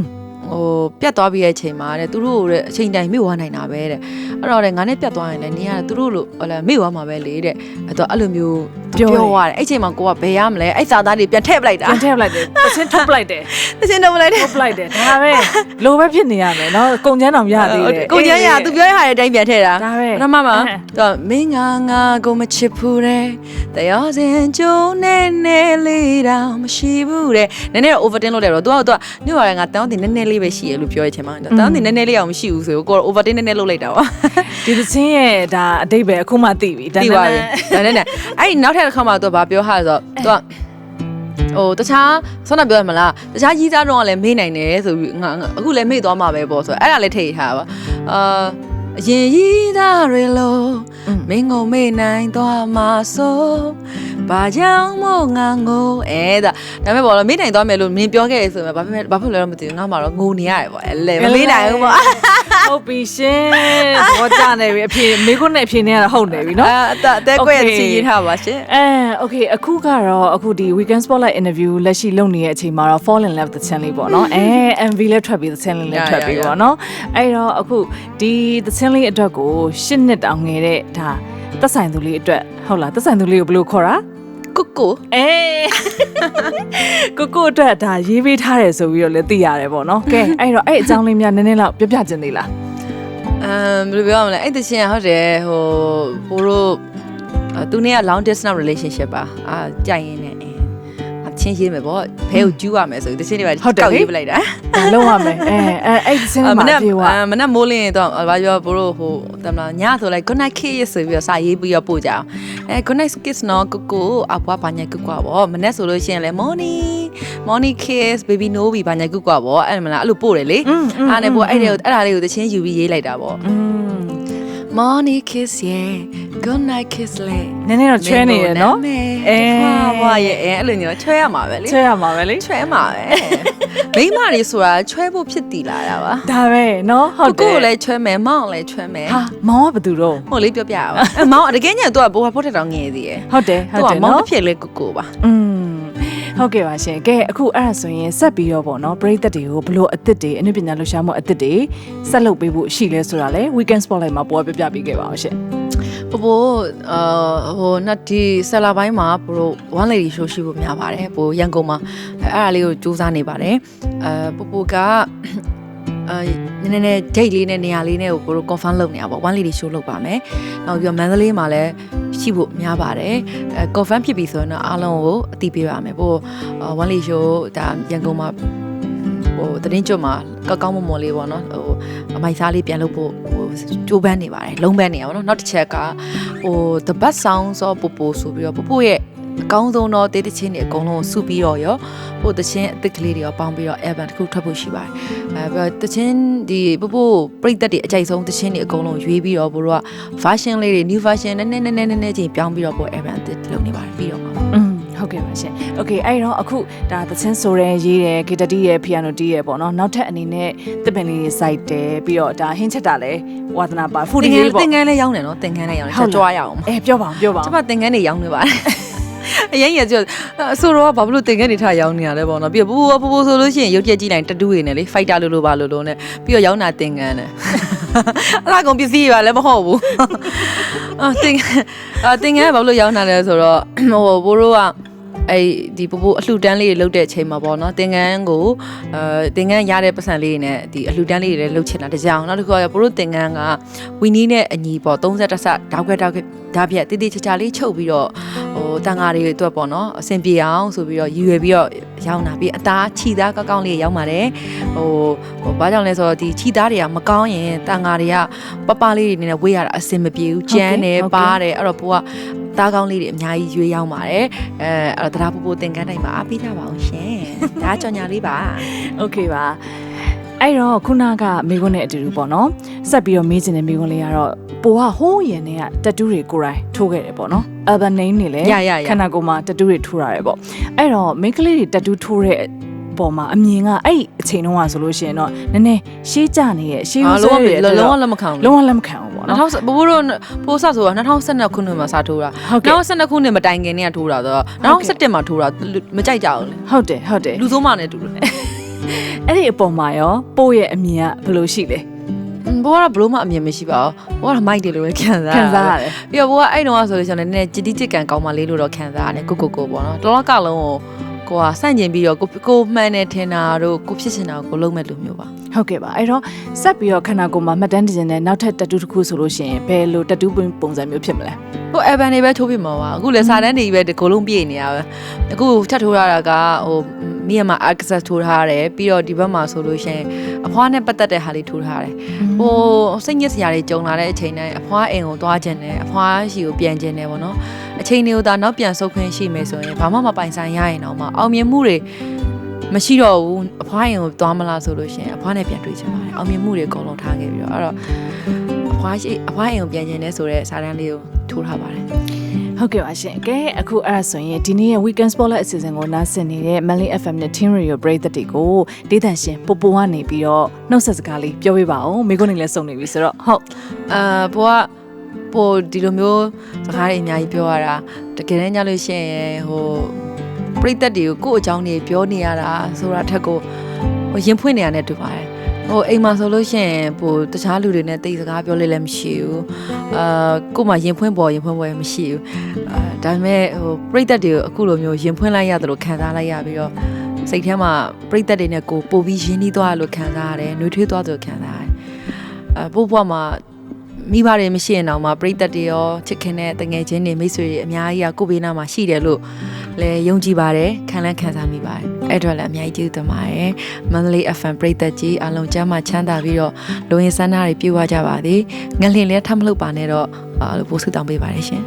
ဟိုပြတ်သွားပြီးတဲ့အချိန်မှာတဲ့သူတို့တဲ့အချိန်တိုင်းမေ့သွားနိုင်တာပဲတဲ့အဲ့တော့တဲ့ငါနဲ့ပြတ်သွားရင်လည်းနင်ကသူတို့လိုဟိုလဲမေ့သွားမှာပဲလေတဲ့အဲ့တော့အဲ့လိုမျိုးပြောသွားတယ်အဲ့ချိန်မှာကိုကဘယ်ရမလဲအဲ့စာသားတွေပြန်ထည့်ပလိုက်တာပြန်ထည့်ပလိုက်တယ်တချင်းထုတ်ပလိုက်တယ်တချင်းတော့မလိုက်တဲ့ထုတ်ပလိုက်တယ်ဒါပဲလိုပဲဖြစ်နေရမယ်နော်ကုံချမ်းတော်ရသေးတယ်ကိုကျန်းရသူပြောရတဲ့အတိုင်းပြန်ထည့်တာဒါပဲပထမမှာသူကမင်းငါငါကိုမချစ်ဘူးတဲ့တရားစင်ကြုံနေနေလေးတော့မရှိဘူးတဲ့နည်းနည်းတော့ overtin လုပ်တယ်တော့သူကသူကညို့ရတယ်ငါတောင်းတင်နည်းနည်းလေးပဲရှိရလို့ပြောရချင်မှာတောင်းတင်နည်းနည်းလေးအောင်မရှိဘူးဆိုကို overtin နည်းနည်းလုပ်လိုက်တာပါဒီတချင်းရဲ့ဒါအတိတ်ပဲအခုမှသိပြီတိသွားပြီဒါနဲ့နဲ့အဲ့ဒီနောက်ထပ်တစ်ခါမှသူကဘာပြောဟာဆိုတော့သူကဟိုတခြားဆောင်းနာပြောရမလားတခြားကြီးစားတော့ကလည်းမေ့နိုင်တယ်ဆိုပြီးငါအခုလည်းမေ့သွားမှာပဲပေါ့ဆိုတော့အဲ့ဒါလည်းထိတ်ထားပါအာ အရင်ကြီးသားတွေလို့မင်းကိုမေ့နိုင်သွားမှာဆိုဘာကြောင့်မို့ငါငိုအဲဒါဒါပေမဲ့ပေါ့လို့မေ့နိုင်သွားမယ်လို့မင်းပြောခဲ့ရဆိုရင်ဘာဖြစ်ဘာဖြစ်လဲတော့မသိဘူးငါမှတော့ငိုနေရတယ်ပေါ့အဲ့လေမမေ့နိုင်ဘူးပေါ့ ဟုတ်ပြီရှင်ဘောကြနေပြီအဖြေမိခွန်းနဲ့အဖြေနဲ့ကတော့ဟုတ်နေပြီနော်အဲအသက်အသက်ကွဲချီရေးထားပါရှင်အဲ okay အခုကတော့အခုဒီ weekend spotlight interview လက်ရှိလုပ်နေတဲ့အချိန်မှာတော့ fall in love သချင်းလေးပေါ့နော်အဲ MV လည်းထွက်ပြီးသချင်းလေးလည်းထွက်ပြီးပေါ့နော်အဲ့တော့အခုဒီသချင်းလေးအတွက်ကိုရှစ်နှစ်တောင်ငယ်တဲ့ဒါသက်ဆိုင်သူလေးအတွက်ဟုတ်လားသက်ဆိုင်သူလေးကိုဘယ်လိုခေါ်တာ ကိုကိုအေးကိုကိုအတွက်ဒါရေးပေးထားတယ်ဆိုပြီးတော့လည်းသိရတယ်ပေါ့နော်ကဲအဲ့တော့အဲ့အကြောင်းလေးများနည်းနည်းလောက်ပြောပြချင်သေးလားအမ်ဘယ်လိုပြောရမလဲအဲ့တချင်းကဟုတ်တယ်ဟိုပိုတို့အာသူနဲ့က long distance relationship ပါအာကြိုက်ရင်းနဲ့အ ချင်းရေးမယ်ပေါ့ဘဲကိုကျူးရမယ်ဆိုပြီးတချင်းတွေပါကောက်ရေးပလိုက်တာလုံးဝမယ်အဲအဲအဲ့ဒီစင်းမှာပြေဝါမနက်မိုးလင်းတော့ဘာပြောဘို့တို့ဟိုတမလားညဆိုလိုက် good night kiss ဆိုပြီးတော့စာရေးပြီးတော့ပို့ကြအောင်အဲ good night kiss နော်ကိုကိုအဘွားဘာညာကိုကွာပေါ့မနက်ဆိုလို့ရှိရင်လဲ morning morning kiss baby no be ဘာညာကိုကွာပေါ့အဲ့မလားအဲ့လိုပို့တယ်လေအားနဲ့ပို့အဲ့ဒါကိုအဲ့ဒါလေးကိုတချင်းယူပြီးရေးလိုက်တာပေါ့ morning kiss yeah good night kiss လေနည်းနည်းတော့ချွဲနေရနော်အဲအဲဘွားရဲ့အဲအဲ့လိုမျိုးချွဲရမှာပဲလေချွဲရမှာပဲလေချွဲမှာပဲမိမတွေဆိုတာချွဲဖို့ဖြစ်တည်လာတာပါဒါပဲနော်ဟုတ်တယ်ကိုကိုလည်းချွဲမယ်မောင်လည်းချွဲမယ်ဟာမောင်ကဘယ်သူတော့ဟိုလေးပြောပြရအောင်အဲမောင်တကယ်ညတော့ဘိုးဘိုးထက်တောင်ငယ်သေးရဲ့ဟုတ်တယ်ဟုတ်သူကတယ်မောင်နော်တစ်ဖြစ်လေကိုကိုပါอืม ဟုတ်ကဲ့ပါရှင်ကဲအခုအဲ့ဒါဆိုရင်ဆက်ပြီးတော့ပေါ့နော်ပရိသတ်တွေကိုဘလို့အသစ်တွေအနုပညာလှူရှားမှုအသစ်တွေဆက်လုပ်ပေးဖို့ရှိလဲဆိုတာလေ weekend spotlight မှာပေါ်ပြပြပေးခဲ့ပါအောင်ရှင်ဘိုးဘိုးအာဟိုနှစ်ဒီဆယ်လာပိုင်းမှာဘိုး one lady show ရှိဖို့များပါတယ်ဘိုးရန်ကုန်မှာအဲအဲ့ဒါလေးကိုစူးစမ်းနေပါတယ်အဲဘိုးဘိုးက အဲနည်းနည်း date လေးနဲ့နေရာလေးနဲ့ကိုဘိုး confirm လုပ်နေတာပေါ့ one lady show လုပ်ပါမယ်နောက်ပြီးတော့မန္တလေးမှာလည်းရှိဖို့များပါတယ်အဲ confirm ဖြစ်ပြီဆိုရင်တော့အားလုံးကိုအသိပေးပါမယ်ဘို့ one lady show ဒါရန်ကုန်မှာဟိုတရင်ကျွတ်မှာကောက်ကောက်မွန်မွန်လေးပေါ့နော်ဟိုအမိုက်စားလေးပြန်လုပ်ဖို့ဟိုကြိုးပမ်းနေပါတယ်လုံးပန်းနေရပါတော့နောက်တစ်ချက်ကဟို the best song ဆိုပူပူဆိုပြီးတော့ပူပူရဲ့ အကောင်းဆုံးတော့တေးသချင်းတွေအကုန်လုံးစုပြီးတော့ရောပို့သချင်းအစ်စ်ကလေးတွေရောပေါင်းပြီးတော့ album တစ်ခုထွက်ဖို့ရှိပါတယ်အဲပြီးတော့သချင်းဒီပို့ပို့ပြိသက်တွေအကြိုက်ဆုံးသချင်းတွေအကုန်လုံးရွေးပြီးတော့ဘို့တော့ version လေးတွေ new version နည်းနည်းနည်းနည်းနည်းချင်းပြောင်းပြီးတော့ပို့ album အစ်စ်လုပ်နေပါတယ်ပြီးတော့ပါဟုတ်ကဲ့ပါရှင်။ Okay အဲ့တော့အခုဒါသချင်းဆိုရဲရေးတယ်ဂီတတီးရယ်ဖီယာနိုတီးရယ်ပေါ့နော်။နောက်ထပ်အနေနဲ့သစ်ပင်လေးစိုက်တယ်ပြီးတော့ဒါဟင်းချက်တာလည်းဝါသနာပါဖူဒီလေးပေါ့။သင်္ကန်းလည်းရောင်းတယ်နော်။သင်္ကန်းလည်းရောင်းတယ်။ကြွားရအောင်။အေးပြောပါအောင်ပြောပါအောင်။ကျွန်မသင်္ကန်းတွေရောင်းနေပါတယ်။ အရင်ရကြအဆိုတော့ဘာဖြစ်လို့သင်္ကန်းတွေထားရောင်းနေရလဲပေါ့နော်ပြီးတော့ပူပူပူပူဆိုလို့ရှိရင်ရုပ်ချက်ကြည့်လိုက်တတူးတွေနဲ့လေဖိုက်တာလို့လို့ပါလို့လို့နဲ့ပြီးတော့ရောင်းတာသင်္ကန်းနဲ့အလားကုန်ပစ္စည်းတွေပါလည်းမဟုတ်ဘူးအာသင်္ကန်းအာသင်္ကန်းကဘာလို့ရောင်းတာလဲဆိုတော့ဟိုဘိုးတို့က အဲ့ဒီပူပူအလှူတန်းလေးတွေလုပ်တဲ့အချိန်မှာပေါ့နော်သင်္ကန်းကိုအဲသင်္ကန်းရတဲ့ပတ်စံလေးတွေနဲ့ဒီအလှူတန်းလေးတွေလည်းလုပ်ချင်တာတကြောင်နောက်တစ်ခုကဘိုးတို့သင်္ကန်းကဝီနီးနဲ့အညီပေါ့30ဆတောက်ခွက်တောက်ခွက်ဓာတ်ပြက်တိတိချာချာလေးချုပ်ပြီးတော့ဟိုတန်ဃာတွေအတွက်ပေါ့နော်အဆင်ပြေအောင်ဆိုပြီးတော့ရည်ရွယ်ပြီးတော့ရောင်းတာပြီးအသားခြိသားကောက်ကောက်လေးရောင်းပါတယ်ဟိုဟိုဘာကြောင့်လဲဆိုတော့ဒီခြိသားတွေကမကောင်းရင်တန်ဃာတွေကပပလေးတွေနဲ့ဝေးရတာအဆင်မပြေဘူးကျန်းတယ်ပါတယ်အဲ့တော့ဘိုးက သားကောင်းလေးတွေအများကြီးရွေးရောက်ပါတယ်အဲအဲ့တော့တရားပူပူသင်္ကန်းတိုင်းမှာအားပေးကြပါအောင်ရှင်ဒါကြောင်ညာလေးပါ โอเคပါအဲ့တော့ခုနကမိခွန်းနဲ့အတူတူပေါ့နော်ဆက်ပြီးတော့မေးချင်တဲ့မိခွန်းလေးကတော့ပိုကဟိုးရင်နဲ့ကတက်တူးတွေကိုယ်တိုင်ထိုးခဲ့တယ်ပေါ့နော် urban name နေလေ ရရရ ခန္ဓာကိုယ်မှာတက်တူးတွေထိုးရတယ်ပေါ့အဲ့တော့မိန်းကလေးတွေတက်တူးထိုးတဲ့ ပေါ်မှာအမြင်ကအဲ့ဒီအချိန်တုန်းကဆိုလို့ရှိရင်တော့နည်းနည်းရှေးကြနေရဲ့ရှေးဦးအာဆွဲလုံးဝတွေလုံးဝလက်မခံဘူးလုံးဝလက်မခံဘူးပေါ့နော်2000ဘဘတို့ပိုးဆဆိုတာ2012ခုနှစ်မှာစထိုးတာဟုတ်ကဲ့2012ခုနှစ်မတိုင်ခင်တည်းကထိုးတာဆိုတော့2017မှာထိုးတာလူမကြိုက်ကြဘူးလေဟုတ်တယ်ဟုတ်တယ်လူစိုးမနဲ့တူတယ်အဲ့ဒီအပေါ်မှာရောပို့ရဲ့အမြင်ကဘယ်လိုရှိလဲဘောကတော့ဘလို့မှအမြင်မရှိပါဘူးဘောကမိုက်တယ်လို့ပဲခံစားခံစားရတယ်ပြီးတော့ဘောကအဲ့တုန်းကဆိုလို့ရှိရင်လည်းနည်းနည်းကြည်တိကြစ်ကန်ကောင်းပါလေးလို့တော့ခံစားရတယ်ကိုကိုကိုပေါ့နော်တော်တော်ကလုံးကို ကိုကစန့်ကျင်ပြီးတော့ကိုကိုမှန်တယ်ထင်တာတို့ကိုဖြစ်ချင်တာကိုလုံးမဲ့လူမျိုးပါဟုတ်ကဲ့ပါအဲ့တော့ဆက်ပြီးတော့ခန္ဓာကိုယ်မှာမှတ်တမ်းတင်တဲ့နောက်ထပ်တက်တူးတစ်ခုဆိုလို့ရှိရင်ဘယ်လိုတက်တူးပုံစံမျိုးဖြစ်မလဲဟို Evan တွေပဲထိုးပြမှာပါအခုလည်းစာတန်းတွေပဲဒီကိုလုံးပြေနေရပဲအခုထပ်ထိုးရတာကဟို မြန်မာ access ထိုးထားတယ်ပြီးတော့ဒီဘက်မှာဆိုလို့ရှိရင်အဖွားနဲ့ပတ်သက်တဲ့ဟာလေးထိုးထားတယ်ဟိုစိတ်ညစ်စရာတွေကြုံလာတဲ့အချိန်တိုင်းအဖွားအိမ်ကိုသွားခြင်းနဲ့အဖွားရှိကိုပြန်ခြင်းနဲ့ပေါ့နော်အချိန်တွေကိုဒါနောက်ပြန်ဆုတ်ခွင့်ရှိမယ်ဆိုရင်ဘာမှမပိုင်ဆိုင်ရရင်တော့မှအောင်မြင်မှုတွေမရှိတော့ဘူးအဖွားအိမ်ကိုသွားမလားဆိုလို့ရှိရင်အဖွားနဲ့ပြန်တွေ့ချင်ပါတယ်အောင်မြင်မှုတွေအကုန်လုံးထားခဲ့ပြီးတော့အဲ့တော့အဖွားရှိအဖွားအိမ်ကိုပြန်ခြင်းနဲ့ဆိုတဲ့စာတန်းလေးကိုထိုးထားပါတယ် ဟုတ်ကဲ့ပါရှင်ကဲအခုအဲ့ဒါဆိုရင်ဒီနေ့ရဲ့ weekend spotlight အစီအစဉ်ကိုနားဆင်နေတဲ့ Melly FM နဲ့ Team Radio Break တွေကိုဒေသရှင်ပူပူကနေပြီးတော့နှုတ်ဆက်စကားလေးပြောပြပါဦးမိကုန်းနေလည်းစုံနေပြီဆိုတော့ဟုတ်အာဘောကပိုဒီလိုမျိုးစကားတွေအများကြီးပြောရတာတကယ်တမ်းညလို့ရှိရင်ဟိုပြိသက်တွေကိုကိုယ့်အကြောင်းတွေပြောနေရတာဆိုတာထက်ကိုဟိုရင်ဖွင့်နေရတဲ့တူပါတယ် ဟိုအိမ်မှာဆိုလို့ရှိရင်ဟိုတခြားလူတွေနဲ့တိတ်စကားပြောလို့လည်းမရှိဘူးအာကို့မှာရင်ဖွင့်ပေါ်ရင်ဖွင့်ပေါ်ရင်မရှိဘူးအာဒါပေမဲ့ဟိုပြိသက်တွေကိုအခုလိုမျိုးရင်ဖွင့်လိုက်ရတယ်လို့ခံစားလိုက်ရပြီးတော့စိတ်ထဲမှာပြိသက်တွေနဲ့ကိုပို့ပြီးရင်းနှီးသွားတယ်လို့ခံစားရတယ်နှွေးထွေးသွားတယ်လို့ခံစားရတယ်အပို့ဘွားမှာ မိဘတွေမရှိရင်တော့မှပြိသက်တွေရောချစ်ခင်တဲ့တငယ်ချင်းတွေမိတ်ဆွေတွေအများကြီးကကိုယ့်ဘေးနားမှာရှိတယ်လို့လည်းယုံကြည်ပါတယ်ခံလန်းခံစားမိပါတယ်အဲ့အတော့လည်းအများကြီးကျေးဇူးတင်ပါတယ်မန္တလေး FM ပြိသက်ကြီးအားလုံးကျမ်းမာချမ်းသာပြီးတော့လူရင်းစန္ဒတွေပြေဝကြပါသည်ငလင်လည်းထပ်မလုပ်ပါနဲ့တော့အာလို့ပို့ဆုတောင်းပေးပါတယ်ရှင်